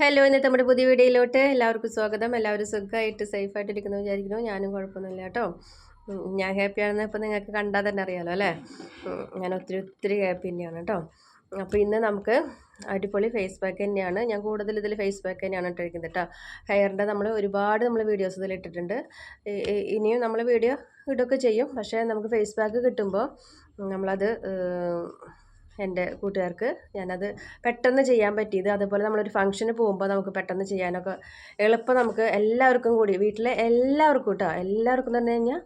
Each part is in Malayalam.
ഹലോ ഇന്നത്തെ നമ്മുടെ പുതിയ വീഡിയോയിലോട്ട് എല്ലാവർക്കും സ്വാഗതം. എല്ലാവരും സുഖമായിട്ട് സേഫായിട്ട് ഇരിക്കുന്നു വിചാരിക്കുന്നു. ഞാനും കുഴപ്പമൊന്നുമില്ല കേട്ടോ. ഞാൻ ഹാപ്പിയാണെന്ന് ഇപ്പം നിങ്ങൾക്ക് കണ്ടാൽ തന്നെ അറിയാമല്ലോ അല്ലേ? ഞാൻ ഒത്തിരി ഒത്തിരി ഹാപ്പി തന്നെയാണ് കേട്ടോ. അപ്പോൾ ഇന്ന് നമുക്ക് അടിപൊളി ഫേസ് പാക്ക് തന്നെയാണ്. ഞാൻ കൂടുതൽ ഇതിൽ ഫേസ് പാക്ക് തന്നെയാണ് ഇട്ടിരിക്കുന്നത് കേട്ടോ. ഹെയറിന്റെ നമ്മൾ ഒരുപാട് നമ്മൾ വീഡിയോസ് ഇതിൽ ഇട്ടിട്ടുണ്ട്. ഇനിയും നമ്മൾ വീഡിയോ ഇടുകയൊക്കെ ചെയ്യും. പക്ഷേ നമുക്ക് ഫേസ് പാക്ക് കിട്ടുമ്പോൾ നമ്മളത് എന്റെ കൂട്ടുകാർക്ക് ഞാനത് പെട്ടെന്ന് ചെയ്യാൻ പറ്റിയത്. അതുപോലെ നമ്മളൊരു ഫംഗ്ഷന് പോകുമ്പോൾ നമുക്ക് പെട്ടെന്ന് ചെയ്യാനൊക്കെ എളുപ്പം നമുക്ക് എല്ലാവർക്കും കൂടി വീട്ടിലെ എല്ലാവർക്കും കേട്ടോ എല്ലാവർക്കും എന്ന് പറഞ്ഞു കഴിഞ്ഞാൽ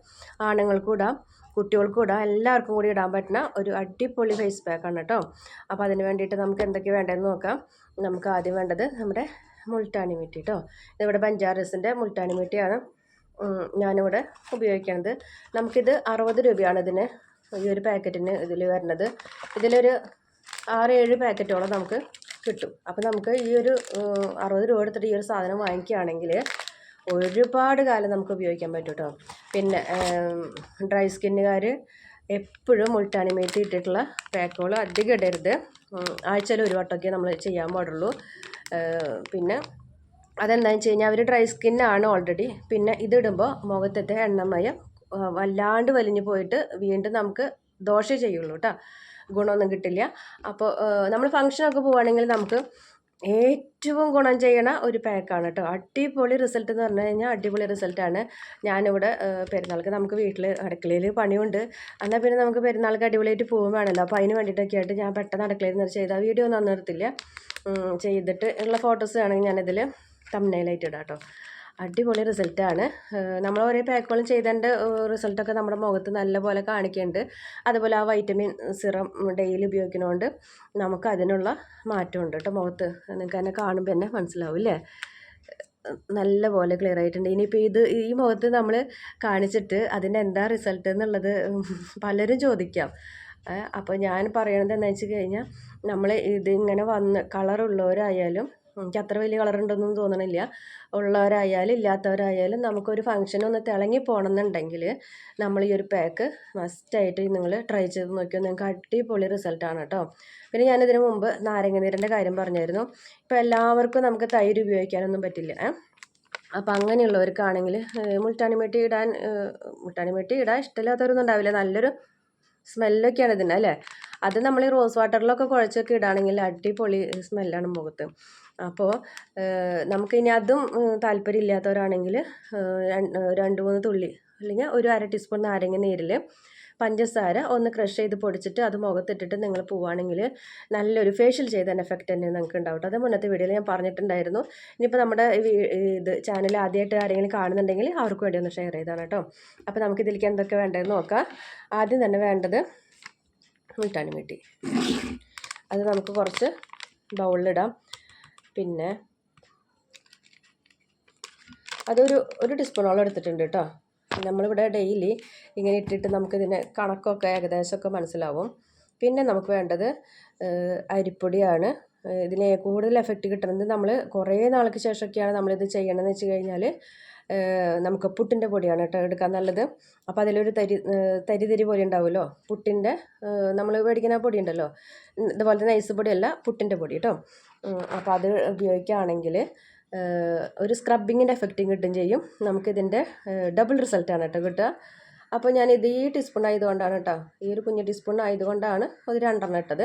ആണുങ്ങൾക്കും ഇടാം കുട്ടികൾക്കും ഇടാം എല്ലാവർക്കും കൂടി ഇടാൻ പറ്റുന്ന ഒരു അടിപൊളി ഫേസ് പാക്കാണ് കേട്ടോ അപ്പോൾ അതിന് വേണ്ടിയിട്ട് നമുക്ക് എന്തൊക്കെ വേണ്ടതെന്ന് നോക്കാം. നമുക്ക് ആദ്യം വേണ്ടത് നമ്മുടെ മുൾട്ടാണി മിട്ടി കേട്ടോ ഇതിവിടെ ബഞ്ചാറസിന്റെ മുൾട്ടാണി മിട്ടിയാണ്. ഞാനിവിടെ ഉപയോഗിക്കുന്നത് നമുക്കിത് അറുപത് രൂപയാണ് ഇതിന് ഈ ഒരു പാക്കറ്റിന് ഇതിൽ വരുന്നത്. ഇതിലൊരു ആറ് ഏഴ് പാക്കറ്റോളം നമുക്ക് കിട്ടും. അപ്പോൾ നമുക്ക് ഈ ഒരു അറുപത് രൂപ എടുത്തിട്ട് ഈ ഒരു സാധനം വാങ്ങിക്കുകയാണെങ്കിൽ ഒരുപാട് കാലം നമുക്ക് ഉപയോഗിക്കാൻ പറ്റും കേട്ടോ പിന്നെ ഡ്രൈ സ്കിന്നുകാർ എപ്പോഴും മുൾട്ടാനിമേറ്റ് ഇട്ടിട്ടുള്ള പാക്കുകൾ അധികം ഇടരുത്. ആഴ്ചയിൽ ഒരു വട്ടമൊക്കെ നമ്മൾ ചെയ്യാൻ പാടുള്ളൂ. പിന്നെ അതെന്താണെന്ന് വെച്ച് കഴിഞ്ഞാൽ അവർ ഡ്രൈ സ്കിന്നാണ് ഓൾറെഡി. പിന്നെ ഇതിടുമ്പോൾ മുഖത്തത്തെ എണ്ണമയം വല്ലാണ്ട് വലിഞ്ഞു പോയിട്ട് വീണ്ടും നമുക്ക് ദോഷേ ചെയ്യുള്ളൂ കേട്ടോ ഗുണമൊന്നും കിട്ടില്ല. അപ്പോൾ നമ്മൾ ഫംഗ്ഷനൊക്കെ പോവുകയാണെങ്കിൽ നമുക്ക് ഏറ്റവും ഗുണം ചെയ്യണ ഒരു പാക്കാണ് കേട്ടോ അടിപൊളി റിസൾട്ട് എന്ന് പറഞ്ഞു കഴിഞ്ഞാൽ അടിപൊളി റിസൾട്ടാണ് ഞാനിവിടെ പെരുന്നാൾക്ക് നമുക്ക് വീട്ടിൽ അടുക്കളയിൽ പണിയുണ്ട്. എന്നാൽ പിന്നെ നമുക്ക് പെരുന്നാൾക്ക് അടിപൊളിയായിട്ട് പോകും അപ്പോൾ അതിന് വേണ്ടിയിട്ടൊക്കെ ആയിട്ട് ഞാൻ പെട്ടെന്ന് അടുക്കളയിൽ നിന്ന് ചെയ്ത വീഡിയോ ഒന്നും നിർത്തില്ല. ചെയ്തിട്ട് ഉള്ള ഫോട്ടോസ് ആണെങ്കിൽ ഞാനിതിൽ തമ്മനയിലായിട്ട് ഇടാം കേട്ടോ അടിപൊളി റിസൾട്ടാണ്. നമ്മൾ ഓരോ പാക്കുകളും ചെയ്തതിന്റെ റിസൾട്ടൊക്കെ നമ്മുടെ മുഖത്ത് നല്ലപോലെ കാണിക്കുന്നുണ്ട്. അതുപോലെ ആ വൈറ്റമിൻ സിറം ഡെയിലി ഉപയോഗിക്കുന്നതുകൊണ്ട് നമുക്ക് അതിനുള്ള മാറ്റമുണ്ട് കേട്ടോ മുഖത്ത്. നിങ്ങൾക്ക് തന്നെ കാണുമ്പോൾ തന്നെ മനസ്സിലാവും മനസ്സിലാവില്ലേ നല്ല പോലെ ക്ലിയർ ആയിട്ടുണ്ട്. ഇനിയിപ്പോൾ ഇത് ഈ മുഖത്ത് നമ്മൾ കാണിച്ചിട്ട് അതിന്റെ എന്താ റിസൾട്ട് എന്നുള്ളത് പലരും ചോദിക്കാം. അപ്പോൾ ഞാൻ പറയണത് എന്താ വെച്ച് കഴിഞ്ഞാൽ നമ്മൾ ഇതിങ്ങനെ വന്ന് കളറുള്ളവരായാലും എനിക്ക് അത്ര വലിയ കളർ ഉണ്ടെന്നൊന്നും തോന്നണില്ല. ഉള്ളവരായാലും ഇല്ലാത്തവരായാലും നമുക്കൊരു ഫംഗ്ഷൻ ഒന്ന് തിളങ്ങി പോകണമെന്നുണ്ടെങ്കിൽ നമ്മൾ ഈ ഒരു പാക്ക് മസ്റ്റായിട്ട് നിങ്ങൾ ട്രൈ ചെയ്ത് നോക്കിയാൽ നിങ്ങൾക്ക് അടിപൊളി റിസൾട്ടാണ് കേട്ടോ പിന്നെ ഞാനിതിന് മുമ്പ് നാരങ്ങ നീരിന്റെ കാര്യം പറഞ്ഞായിരുന്നു. ഇപ്പോൾ എല്ലാവർക്കും നമുക്ക് തൈര് ഉപയോഗിക്കാനൊന്നും പറ്റില്ല. അപ്പം അങ്ങനെയുള്ളവർക്കാണെങ്കിൽ മുൾട്ടാണി മെട്ടി ഇടാൻ മുട്ടാണി മുൾട്ടാണി മെട്ടി ഇടാൻ ഇഷ്ടമില്ലാത്തവരൊന്നും ഉണ്ടാവില്ല. നല്ലൊരു സ്മെല്ലൊക്കെയാണ് ഇതിന് അല്ലേ? അത് നമ്മൾ ഈ റോസ് വാട്ടറിലൊക്കെ കുഴച്ചൊക്കെ ഇടുകയാണെങ്കിൽ അടിപൊളി സ്മെല്ലാണ് മുഖത്ത്. അപ്പോൾ നമുക്കിനി അതും താല്പര്യം ഇല്ലാത്തവരാണെങ്കിൽ രണ്ട് മൂന്ന് തുള്ളി അല്ലെങ്കിൽ ഒരു അര ടീസ്പൂൺ നാരങ്ങ നീരിൽ പഞ്ചസാര ഒന്ന് ക്രഷ് ചെയ്ത് പൊടിച്ചിട്ട് അത് മുഖത്തിട്ടിട്ട് നിങ്ങൾ പോവുകയാണെങ്കിൽ നല്ലൊരു ഫേഷ്യൽ ചെയ്ത എഫക്റ്റ് തന്നെ നിങ്ങൾക്ക് ഉണ്ടാവും അത് മുന്നത്തെ വീഡിയോയിൽ ഞാൻ പറഞ്ഞിട്ടുണ്ടായിരുന്നു. ഇനിയിപ്പോൾ നമ്മുടെ ഇത് ചാനൽ ആദ്യമായിട്ട് ആരെങ്കിലും കാണുന്നുണ്ടെങ്കിൽ അവർക്ക് വേണ്ടി ഒന്ന് ഷെയർ ചെയ്താണ് കേട്ടോ അപ്പോൾ നമുക്കിതിലേക്ക് എന്തൊക്കെ വേണ്ടതെന്ന് നോക്കാം. ആദ്യം തന്നെ വേണ്ടത് മുട്ടാനും മിട്ടി. അത് നമുക്ക് കുറച്ച് ബൗളിലിടാം പിന്നെ അതൊരു ഒരു ടീസ്പൂണോളം എടുത്തിട്ടുണ്ട് കേട്ടോ. നമ്മളിവിടെ ഡെയിലി ഇങ്ങനെ ഇട്ടിട്ട് നമുക്കിതിന് കണക്കൊക്കെ ഏകദേശമൊക്കെ മനസ്സിലാവും. പിന്നെ നമുക്ക് വേണ്ടത് അരിപ്പൊടിയാണ്. ഇതിനെ കൂടുതൽ എഫക്റ്റ് കിട്ടുന്നത് നമ്മൾ കുറേ നാൾക്ക് ശേഷമൊക്കെയാണ് നമ്മളിത് ചെയ്യണമെന്ന് വെച്ച് കഴിഞ്ഞാൽ നമുക്ക് പുട്ടിന്റെ പൊടിയാണ് കേട്ടോ എടുക്കാൻ നല്ലത്. അപ്പോൾ അതിലൊരു തരി തരി പോലെ ഉണ്ടാവുമല്ലോ? പുട്ടിന്റെ നമ്മൾ മേടിക്കുന്ന പൊടി ഉണ്ടല്ലോ? ഇതുപോലത്തെ നൈസ് പൊടിയല്ല പുട്ടിന്റെ പൊടി കേട്ടോ. അപ്പോൾ അത് ഉപയോഗിക്കുകയാണെങ്കിൽ ഒരു സ്ക്രബിങ്ങിന്റെ എഫക്റ്റും കിട്ടും ചെയ്യും. നമുക്കിതിന്റെ ഡബിൾ റിസൾട്ടാണ് കേട്ടോ കിട്ടുക. അപ്പോൾ ഞാൻ ഇത് ഈ ടീസ്പൂൺ ആയതുകൊണ്ടാണ് കേട്ടോ ഈ ഒരു കുഞ്ഞു ടീസ്പൂൺ ആയതുകൊണ്ടാണ് ഒരു രണ്ടെണ്ണം ഇട്ടത്.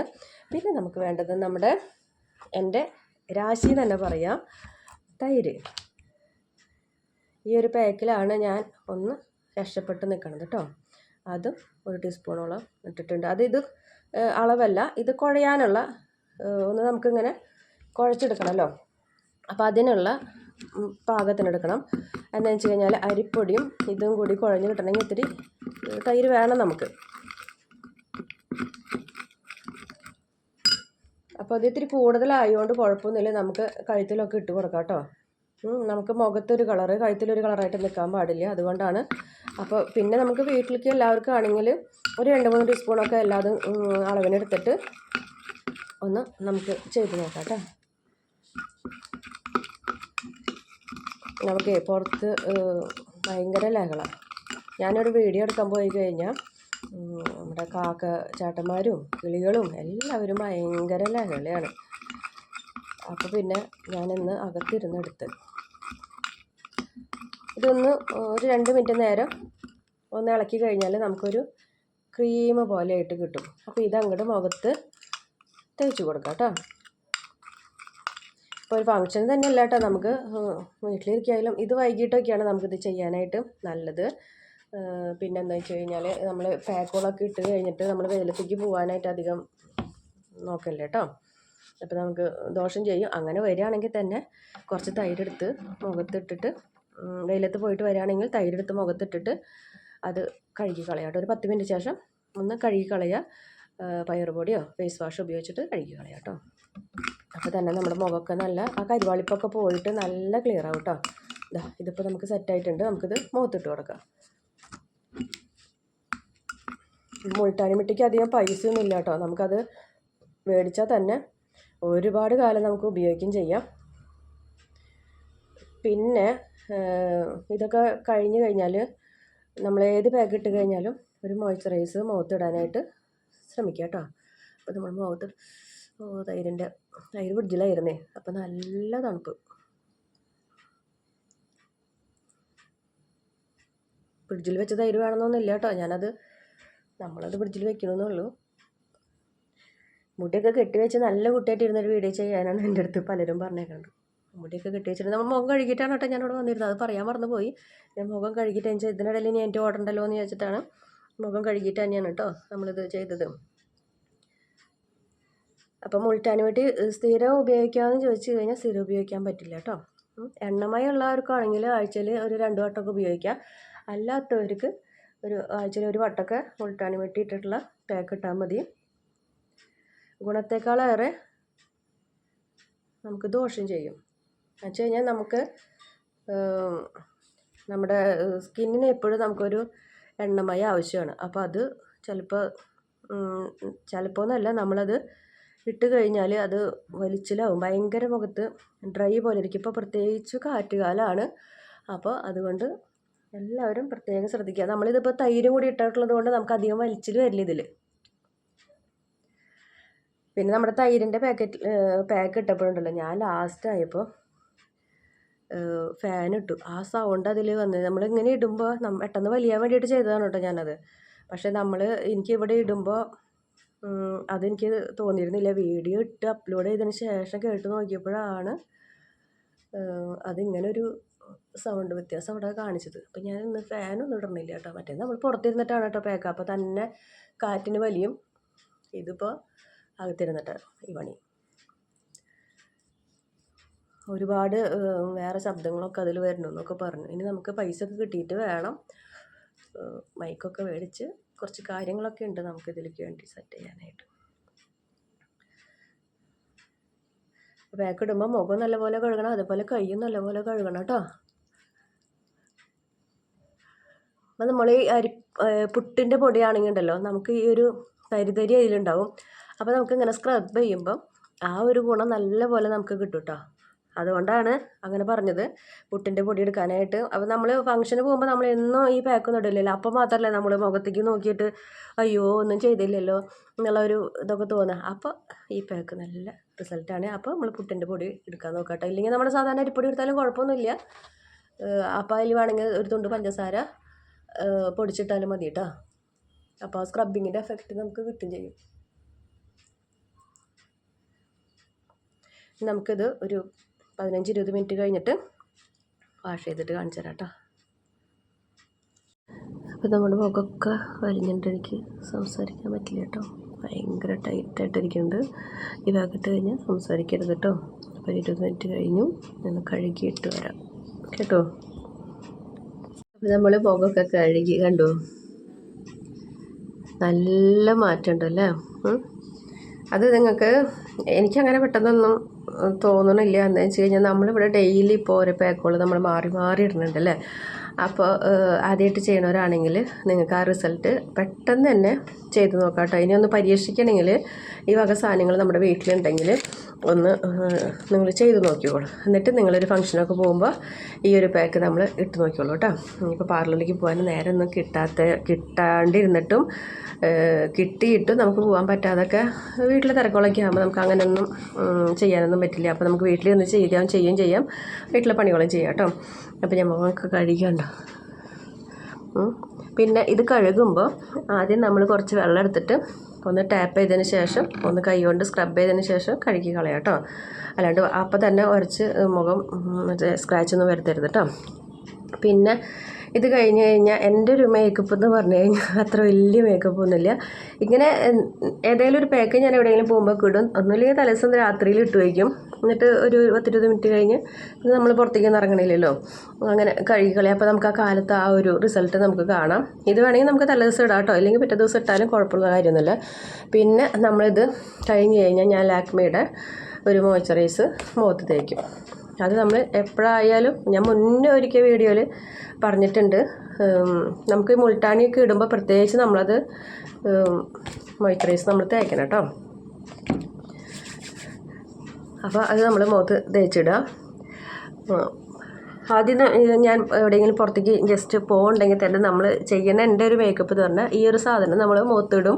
പിന്നെ നമുക്ക് വേണ്ടത് നമ്മുടെ എന്റെ രാശി തന്നെ പറയാം തൈര്. ഈ ഒരു പാക്കിലാണ് ഞാൻ ഒന്ന് രക്ഷപ്പെട്ട് നിൽക്കണത് കേട്ടോ അതും ഒരു ടീസ്പൂണോളം ഇട്ടിട്ടുണ്ട്. അത് ഇത് അളവല്ല ഇത് കുഴയാനുള്ള ഒന്ന് നമുക്കിങ്ങനെ കുഴച്ചെടുക്കണമല്ലോ അപ്പോൾ അതിനുള്ള പാകത്തിനെടുക്കണം എന്താണെന്ന് വെച്ച് കഴിഞ്ഞാൽ അരിപ്പൊടിയും ഇതും കൂടി കുഴഞ്ഞ് കിട്ടണമെങ്കിൽ ഇത്തിരി തൈര് വേണം നമുക്ക്. അപ്പോൾ അത് ഇത്തിരി കൂടുതലായതുകൊണ്ട് കുഴപ്പമൊന്നുമില്ല. നമുക്ക് കഴുത്തിലൊക്കെ ഇട്ട് കൊടുക്കാം കേട്ടോ നമുക്ക് മുഖത്തൊരു കളറ് കഴുത്തിലൊരു കളറായിട്ട് നിൽക്കാൻ പാടില്ല. അതുകൊണ്ടാണ്. അപ്പോൾ പിന്നെ നമുക്ക് വീട്ടിലേക്ക് എല്ലാവർക്കും ആണെങ്കിൽ ഒരു രണ്ട് മൂന്ന് ടീസ്പൂണൊക്കെ എല്ലാതും അളവിനെടുത്തിട്ട് ഒന്ന് നമുക്ക് ചെയ്ത് നോക്കാം കേട്ടോ. നമുക്ക് പുറത്ത് ഭയങ്കര ലഹള. ഞാനൊരു വീഡിയോ എടുക്കാൻ പോയി കഴിഞ്ഞാൽ നമ്മുടെ കാക്ക ചേട്ടന്മാരും കിളികളും എല്ലാവരും ഭയങ്കര ലഹളയാണ്. അപ്പോൾ പിന്നെ ഞാനിന്ന് അകത്തിരുന്ന് എടുത്ത് ഇതൊന്ന് ഒരു രണ്ട് മിനിറ്റ് നേരം ഒന്ന് ഇളക്കി കഴിഞ്ഞാൽ നമുക്കൊരു ക്രീം പോലെ ആയിട്ട് കിട്ടും അപ്പോൾ ഇതങ്ങോട്ട് മുഖത്ത് തേച്ച് കൊടുക്കാം കേട്ടോ. ഇപ്പോൾ ഒരു ഫങ്ഷൻ തന്നെ അല്ല കേട്ടോ നമുക്ക് വീട്ടിലിരിക്കായാലും ഇത് വൈകിട്ടൊക്കെയാണ് നമുക്കിത് ചെയ്യാനായിട്ട് നല്ലത്. പിന്നെന്താ വെച്ച് കഴിഞ്ഞാൽ നമ്മൾ പാക്കുകളൊക്കെ ഇട്ട് കഴിഞ്ഞിട്ട് നമ്മൾ വെയിലത്തേക്ക് പോകാനായിട്ട് അധികം നോക്കല്ലേ കേട്ടോ. അപ്പോൾ നമുക്ക് ദോഷം ചെയ്യും. അങ്ങനെ വരികയാണെങ്കിൽ തന്നെ കുറച്ച് തൈരെടുത്ത് മുഖത്തിട്ടിട്ട് വെയിലത്ത് പോയിട്ട് വരികയാണെങ്കിൽ തൈരെടുത്ത് മുഖത്തിട്ടിട്ട് അത് കഴുകി കളയാട്ടോ ഒരു പത്ത് മിനിറ്റ് ശേഷം ഒന്ന് കഴുകി കളയുക. പയർ പൊടിയോ ഫേസ് വാഷോ ഉപയോഗിച്ചിട്ട് കഴുകി കളയാട്ടോ അപ്പോൾ തന്നെ നമ്മുടെ മുഖമൊക്കെ നല്ല ആ കരുവാളിപ്പൊക്കെ പോയിട്ട് നല്ല ക്ലിയർ ആവും കേട്ടോ. ഇതാ ഇതിപ്പോൾ നമുക്ക് സെറ്റായിട്ടുണ്ട് നമുക്കിത് മുഖത്തിട്ട് കൊടുക്കാം. മുൾട്ടാനി മിട്ടിക്ക് അധികം പൈസയൊന്നും ഇല്ല കേട്ടോ. നമുക്കത് മേടിച്ചാൽ തന്നെ ഒരുപാട് കാലം നമുക്ക് ഉപയോഗിക്കുകയും ചെയ്യാം. പിന്നെ ഇതൊക്കെ കഴിഞ്ഞ് കഴിഞ്ഞാൽ നമ്മൾ ഏത് പാക്ക് ഇട്ട് കഴിഞ്ഞാലും ഒരു മോയ്സ്ചറൈസ് മുഖത്തിടാനായിട്ട് ശ്രമിക്കുക കേട്ടോ. അപ്പോൾ നമ്മൾ മുഖത്ത് ഓ തൈരിന്റെ തൈര് ഫ്രിഡ്ജിലായിരുന്നേ. അപ്പോൾ നല്ല തണുപ്പ്. ഫ്രിഡ്ജിൽ വെച്ച തൈര് വേണമെന്നൊന്നുമില്ല കേട്ടോ. ഞാനത് നമ്മളത് ഫ്രിഡ്ജിൽ വെക്കണമെന്നുള്ളൂ മുടിയൊക്കെ കെട്ടി വെച്ച് നല്ല കുട്ടിയായിട്ട് ഇരുന്നൊരു വീഡിയോ ചെയ്യാനാണ് എന്റെ അടുത്ത് പലരും പറഞ്ഞേക്കുന്നത് മുടിയൊക്കെ കെട്ടി വെച്ചിട്ട് നമ്മൾ മുഖം കഴുകിയിട്ടാണ് കേട്ടോ ഞാനിവിടെ വന്നിരുന്നത്. അത് പറയാൻ മറന്നുപോയി. ഞാൻ മുഖം കഴുകിയിട്ട് എനിക്ക് ഇതിനിടയിൽ ഇനി എന്റെ ഓർഡർ ഉണ്ടല്ലോ എന്ന് ചോദിച്ചിട്ടാണ് മുഖം കഴുകിയിട്ട് തന്നെയാണ് കേട്ടോ നമ്മളിത് ചെയ്തത്. അപ്പം മുൾട്ടാൻ വേണ്ടി സ്ഥിരം ഉപയോഗിക്കാമെന്ന് ചോദിച്ചു കഴിഞ്ഞാൽ സ്ഥിരം ഉപയോഗിക്കാൻ പറ്റില്ല കേട്ടോ. എണ്ണമയമുള്ളവർക്കാണെങ്കിൽ ആഴ്ചയിൽ ഒരു രണ്ട് വട്ടമൊക്കെ ഉപയോഗിക്കാം. അല്ലാത്തവർക്ക് ഒരു ആഴ്ചയിൽ ഒരു വട്ടമൊക്കെ മുൾട്ടാണി വെട്ടി ഇട്ടിട്ടുള്ള പാക്ക് ഇട്ടാൽ മതി. ഗുണത്തേക്കാളേറെ നമുക്ക് ദോഷം ചെയ്യും. വെച്ച് കഴിഞ്ഞാൽ നമുക്ക് നമ്മുടെ സ്കിന്നിന് എപ്പോഴും നമുക്കൊരു എണ്ണമയ ആവശ്യമാണ്. അപ്പോൾ അത് ചിലപ്പോൾ ചിലപ്പോൾ എന്നല്ല നമ്മളത് ഇട്ട് കഴിഞ്ഞാൽ അത് വലിച്ചിലാവും. ഭയങ്കര മുഖത്ത് ഡ്രൈ പോലെ ഇരിക്കും. ഇപ്പോൾ പ്രത്യേകിച്ച് കാറ്റുകാലമാണ് അപ്പോൾ അതുകൊണ്ട് എല്ലാവരും പ്രത്യേകം ശ്രദ്ധിക്കുക. നമ്മളിതിപ്പോൾ തൈരും കൂടി ഇട്ടിട്ടുള്ളത് കൊണ്ട് നമുക്ക് അധികം വലിച്ചിൽ വരില്ല ഇതിൽ. പിന്നെ നമ്മുടെ തൈരിന്റെ പാക്കറ്റ് പാക്ക് ഇട്ടപ്പോഴുണ്ടല്ലോ ഞാൻ ലാസ്റ്റ് ആയപ്പോൾ ഫാൻ ഇട്ടു. ആ സൗണ്ട് അതിൽ വന്നത് നമ്മളിങ്ങനെ ഇടുമ്പോൾ പെട്ടെന്ന് വലിയാൻ വേണ്ടിയിട്ട് ചെയ്തതാണ് കേട്ടോ ഞാനത്. പക്ഷേ നമ്മൾ എനിക്ക് ഇവിടെ ഇടുമ്പോൾ അതെനിക്ക് തോന്നിയിരുന്നില്ല. വീഡിയോ ഇട്ട് അപ്ലോഡ് ചെയ്തതിന് ശേഷം കേട്ട് നോക്കിയപ്പോഴാണ് അതിങ്ങനൊരു സൗണ്ട് വ്യത്യാസം അവിടെ കാണിച്ചത്. അപ്പം ഞാൻ ഇന്ന് ഫാനൊന്നും ഇടണില്ല കേട്ടോ. മറ്റേ നമ്മൾ പുറത്തിരുന്നിട്ടാണ് കേട്ടോ പാക്ക് അപ്പോൾ തന്നെ കാറ്റിന് വലിയും ഇതിപ്പോൾ അകത്തിരുന്നിട്ടാണ് ഈ പണി. ഒരുപാട് വേറെ ശബ്ദങ്ങളൊക്കെ അതിൽ വരണം എന്നൊക്കെ പറഞ്ഞു. ഇനി നമുക്ക് പൈസ ഒക്കെ കിട്ടിയിട്ട് വേണം. മൈക്കൊക്കെ മേടിച്ച് കുറച്ച് കാര്യങ്ങളൊക്കെ ഉണ്ട് നമുക്ക് ഇതിലേക്ക് വേണ്ടി സെറ്റ് ചെയ്യാനായിട്ട്. ഇടുമ്പോൾ മുഖം നല്ലപോലെ കഴുകണം അതുപോലെ കൈയും നല്ലപോലെ കഴുകണം കേട്ടോ. അപ്പം നമ്മൾ ഈ അരി പുട്ടിന്റെ പൊടിയാണെങ്കിൽ ഉണ്ടല്ലോ നമുക്ക് ഈ ഒരു തരിതരി തരി അതിലുണ്ടാവും. അപ്പോൾ നമുക്ക് ഇങ്ങനെ സ്ക്രബ് ചെയ്യുമ്പം ആ ഒരു ഗുണം നല്ലപോലെ നമുക്ക് കിട്ടും കേട്ടോ. അതുകൊണ്ടാണ് അങ്ങനെ പറഞ്ഞത്. പുട്ടിന്റെ പൊടി എടുക്കാനായിട്ട്. അപ്പോൾ നമ്മൾ ഫംഗ്ഷന് പോകുമ്പോൾ നമ്മൾ എന്നും ഈ പാക്കൊന്നും ഇടില്ലല്ലോ അപ്പോൾ മാത്രമല്ല നമ്മൾ മുഖത്തേക്ക് നോക്കിയിട്ട് അയ്യോ ഒന്നും ചെയ്തില്ലല്ലോ എന്നുള്ള ഒരു ഇതൊക്കെ തോന്നുക അപ്പോൾ ഈ പാക്ക് നല്ല റിസൾട്ടാണ് അപ്പോൾ നമ്മൾ പുട്ടിന്റെ പൊടി എടുക്കാൻ നോക്കട്ടെ. ഇല്ലെങ്കിൽ നമ്മൾ സാധാരണ അരിപ്പൊടി എടുത്താലും കുഴപ്പമൊന്നുമില്ല. അപ്പോൾ അതിൽ വേണമെങ്കിൽ ഒരു തുണ്ട് പഞ്ചസാര പൊടിച്ചിട്ടാലും മതി കേട്ടോ അപ്പോൾ ആ സ്ക്രബിങ്ങിന്റെ എഫക്റ്റ് നമുക്ക് കിട്ടും ചെയ്യും. നമുക്കിത് ഒരു പതിനഞ്ച് ഇരുപത് മിനിറ്റ് കഴിഞ്ഞിട്ട് വാഷ് ചെയ്തിട്ട് കാണിച്ചു തരാം കേട്ടോ. അപ്പോൾ നമ്മുടെ മുഖമൊക്കെ വലിഞ്ഞിട്ട് എനിക്ക് സംസാരിക്കാൻ പറ്റില്ല കേട്ടോ. ഭയങ്കര ടൈറ്റായിട്ടിരിക്കുന്നുണ്ട് ഈ ഭാഗത്ത് കഴിഞ്ഞാൽ സംസാരിക്കരുത് കേട്ടോ. അപ്പോൾ ഇരുപത് മിനിറ്റ് കഴിഞ്ഞു. ഞാൻ കഴുകിയിട്ട് വരാം. കേട്ടോ? അപ്പോൾ നമ്മൾ മുഖമൊക്കെ കഴുകി കണ്ടു? നല്ല മാറ്റമുണ്ടല്ലേ അത് നിങ്ങൾക്ക് എനിക്കങ്ങനെ പെട്ടെന്നൊന്നും തോന്നണില്ല. എന്ന് വെച്ച് കഴിഞ്ഞാൽ നമ്മളിവിടെ ഡെയിലി ഇപ്പോൾ ഓരോ പാക്കുകൾ നമ്മൾ മാറി മാറി ഇടുന്നുണ്ടല്ലേ അപ്പോൾ ആദ്യമായിട്ട് ചെയ്യണവരാണെങ്കിൽ നിങ്ങൾക്ക് ആ റിസൾട്ട് പെട്ടെന്ന് തന്നെ ചെയ്ത് നോക്കാം കേട്ടോ ഇനി ഒന്ന് പരീക്ഷിക്കണമെങ്കിൽ ഈ വക സാധനങ്ങൾ നമ്മുടെ വീട്ടിലുണ്ടെങ്കിൽ ഒന്ന് നിങ്ങൾ ചെയ്ത് നോക്കിക്കോളൂ. എന്നിട്ട് നിങ്ങളൊരു ഫംഗ്ഷനൊക്കെ പോകുമ്പോൾ ഈ ഒരു പാക്ക് നമ്മൾ ഇട്ട് നോക്കിക്കോളൂ കേട്ടോ. ഇപ്പോൾ പാർലറിലേക്ക് പോകാൻ നേരെ ഒന്നും കിട്ടാത്ത കിട്ടാണ്ടിരുന്നിട്ടും കിട്ടിയിട്ടും നമുക്ക് പോകാൻ പറ്റാതൊക്കെ വീട്ടിലെ തിരക്കുകളൊക്കെ ആകുമ്പോൾ നമുക്ക് അങ്ങനെയൊന്നും ചെയ്യാനൊന്നും പറ്റില്ല. അപ്പോൾ നമുക്ക് വീട്ടിൽ ഒന്ന് ചെയ്യാം ചെയ്യും ചെയ്യാം. വീട്ടിലെ പണികളും ചെയ്യാം കേട്ടോ. അപ്പോൾ നമുക്ക് കഴിക്കണ്ടോ. പിന്നെ ഇത് കഴുകുമ്പോൾ ആദ്യം നമ്മൾ കുറച്ച് വെള്ളം എടുത്തിട്ട് ഒന്ന് ടാപ്പ് ചെയ്തതിന് ശേഷം ഒന്ന് കൈ കൊണ്ട് സ്ക്രബ് ചെയ്തതിന് ശേഷം കഴുകി കളയാം കേട്ടോ. അല്ലാണ്ട് അപ്പോൾ തന്നെ ഉരച്ച് മുഖം മറ്റേ സ്ക്രാച്ച് ഒന്നും വരുത്തരുത് കേട്ടോ. പിന്നെ ഇത് കഴിഞ്ഞ് കഴിഞ്ഞാൽ എന്റെ ഒരു മേക്കപ്പ് എന്ന് പറഞ്ഞു കഴിഞ്ഞാൽ അത്ര വലിയ മേക്കപ്പ് ഒന്നുമില്ല. ഇങ്ങനെ ഏതെങ്കിലും ഒരു പാക്ക് ഞാൻ എവിടെയെങ്കിലും പോകുമ്പോൾ ഇടും. ഒന്നുമില്ലെങ്കിൽ തലേദിവസം രാത്രിയിൽ ഇട്ട് വയ്ക്കും. എന്നിട്ട് ഒരു പത്തിരുപത് മിനിറ്റ് കഴിഞ്ഞ് നമ്മൾ പുറത്തേക്ക് ഇറങ്ങണില്ലല്ലോ. അങ്ങനെ കഴുകിക്കളി അപ്പോൾ നമുക്ക് ആ കാലത്ത് ആ ഒരു റിസൾട്ട് നമുക്ക് കാണാം. ഇത് വേണമെങ്കിൽ നമുക്ക് തലേ ദിവസം ഇടാം കേട്ടോ അല്ലെങ്കിൽ പിറ്റേ ദിവസം ഇട്ടാലും കുഴപ്പമുള്ള കാര്യമൊന്നുമില്ല. പിന്നെ നമ്മളിത് കഴിഞ്ഞ് കഴിഞ്ഞാൽ ഞാൻ ലാക്മിയുടെ ഒരു മോയ്സ്ചറൈസ് മുഖത്ത് തേക്കും. അത് നമ്മൾ എപ്പോഴായാലും ഞാൻ മുന്നേ ഒരിക്കൽ വീഡിയോയിൽ പറഞ്ഞിട്ടുണ്ട്. നമുക്ക് മുൾട്ടാണിയൊക്കെ ഇടുമ്പോൾ പ്രത്യേകിച്ച് നമ്മളത് മോയ്സ്ചറൈസ് നമ്മൾ തേക്കണം കേട്ടോ. അപ്പോൾ അത് നമ്മൾ മുഖത്ത് തേച്ചിടുക. ആദ്യം ഞാൻ എവിടെയെങ്കിലും പുറത്തേക്ക് ജസ്റ്റ് പോകുന്നുണ്ടെങ്കിൽ തന്നെ നമ്മൾ ചെയ്യുന്ന എന്റെ ഒരു മേക്കപ്പ് എന്ന് പറഞ്ഞാൽ ഈ ഒരു സാധനം നമ്മൾ മുഖത്തിടും.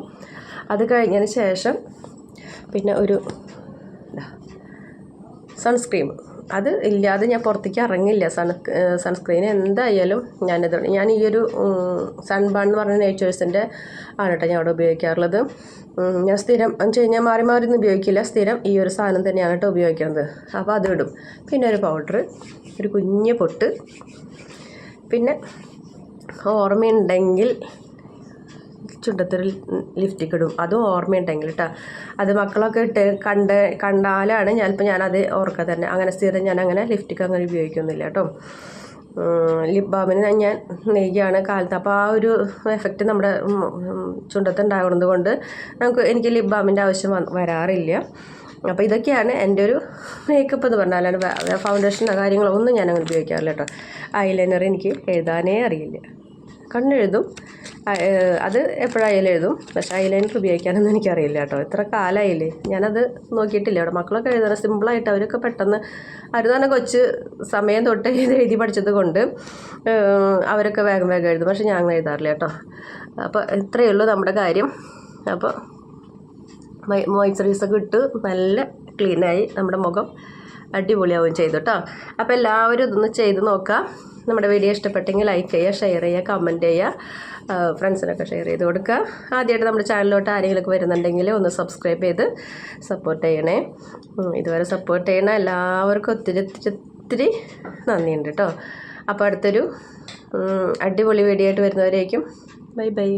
അത് കഴിഞ്ഞതിന് ശേഷം പിന്നെ ഒരു സൺസ്ക്രീം അത് ഇല്ലാതെ ഞാൻ പുറത്തേക്ക് ഇറങ്ങില്ല. സൺ സൺസ്ക്രീൻ എന്തായാലും ഞാനത് ഞാൻ ഈ ഒരു സൺബാൺ എന്ന് പറഞ്ഞ നേച്ചേഴ്സിന്റെ ആണ് കേട്ടോ ഞാൻ അവിടെ ഉപയോഗിക്കാറുള്ളത് ഞാൻ സ്ഥിരം എന്ന് വെച്ച് കഴിഞ്ഞാൽ മാറി മാറി ഒന്നും ഉപയോഗിക്കില്ല. സ്ഥിരം ഈ ഒരു സാധനം തന്നെയാണ് കേട്ടോ ഉപയോഗിക്കുന്നത്. അപ്പോൾ അത് ഇടും. പിന്നെ ഒരു പൗഡർ ഒരു കുഞ്ഞ് പൊട്ട്. പിന്നെ ഓർമ്മയുണ്ടെങ്കിൽ ചുണ്ടത്തൊരു ലിഫ്റ്റിക്ക് ഇടും. അതും ഓർമ്മയുണ്ടെങ്കിൽ കേട്ടോ അത് മക്കളൊക്കെ ഇട്ട് കണ്ട് കണ്ടാലാണ് ഞാനിപ്പോൾ ഞാനത് ഓർക്കുക തന്നെ. അങ്ങനെ സ്ഥിരം ഞാൻ അങ്ങനെ ലിഫ്റ്റിക്ക് അങ്ങനെ ഉപയോഗിക്കുന്നില്ല കേട്ടോ ലിപ് ബാമിന് ഞാൻ നെയ്യാണ് കാലത്ത്. അപ്പോൾ ആ ഒരു എഫക്റ്റ് നമ്മുടെ ചുണ്ടത്ത് ഉണ്ടാകുന്നത് കൊണ്ട് നമുക്ക് എനിക്ക് ലിപ് ബാമിന്റെ ആവശ്യം വരാറില്ല. അപ്പോൾ ഇതൊക്കെയാണ് എന്റെ ഒരു മേക്കപ്പ് എന്ന് പറഞ്ഞാൽ അല്ലാണ്ട് ഫൗണ്ടേഷനോ കാര്യങ്ങളോ ഒന്നും ഞാൻ ഉപയോഗിക്കാറില്ല കേട്ടോ ഐലൈനർ എനിക്ക് എഴുതാനേ അറിയില്ല. കണ്ണെഴുതും. അത് എപ്പോഴായാലും എഴുതും. പക്ഷേ ഐലൈനർ ഉപയോഗിക്കാനൊന്നും എനിക്കറിയില്ല കേട്ടോ. ഇത്ര കാലമായില്ലേ ഞാനത് നോക്കിയിട്ടില്ല. അവിടെ മക്കളൊക്കെ എഴുതണം സിമ്പിളായിട്ട് അവരൊക്കെ പെട്ടെന്ന് അവർ തന്നെ കൊച്ച് സമയം തൊട്ട് ഇത് എഴുതി പഠിച്ചത് കൊണ്ട് അവരൊക്കെ വേഗം വേഗം എഴുതും. പക്ഷേ ഞാൻ എഴുതാറില്ല കേട്ടോ. അപ്പോൾ ഇത്രയേ ഉള്ളൂ നമ്മുടെ കാര്യം. അപ്പോൾ മോയ്സ്ചറൈസൊക്കെ ഇട്ട് നല്ല ക്ലീനായി നമ്മുടെ മുഖം അടിപൊളിയാവുകയും ചെയ്തു കേട്ടോ അപ്പോൾ എല്ലാവരും ഇതൊന്ന് ചെയ്ത് നോക്കാം. നമ്മുടെ വീഡിയോ ഇഷ്ടപ്പെട്ടെങ്കിൽ ലൈക്ക് ചെയ്യുക ഷെയർ ചെയ്യുക കമന്റ് ചെയ്യുക. ഫ്രണ്ട്സിനൊക്കെ ഷെയർ ചെയ്ത് കൊടുക്കുക. ആദ്യമായിട്ട് നമ്മുടെ ചാനലിലോട്ട് ആരെങ്കിലുമൊക്കെ വരുന്നുണ്ടെങ്കിൽ ഒന്ന് സബ്സ്ക്രൈബ് ചെയ്ത് സപ്പോർട്ട് ചെയ്യണേ. ഇതുവരെ സപ്പോർട്ട് ചെയ്യണ എല്ലാവർക്കും ഒത്തിരി ഒത്തിരി ഒത്തിരി നന്ദിയുണ്ട് കേട്ടോ അപ്പോൾ അടുത്തൊരു അടിപൊളി വീഡിയോ ആയിട്ട് വരുന്നവരേക്കും. Bye bye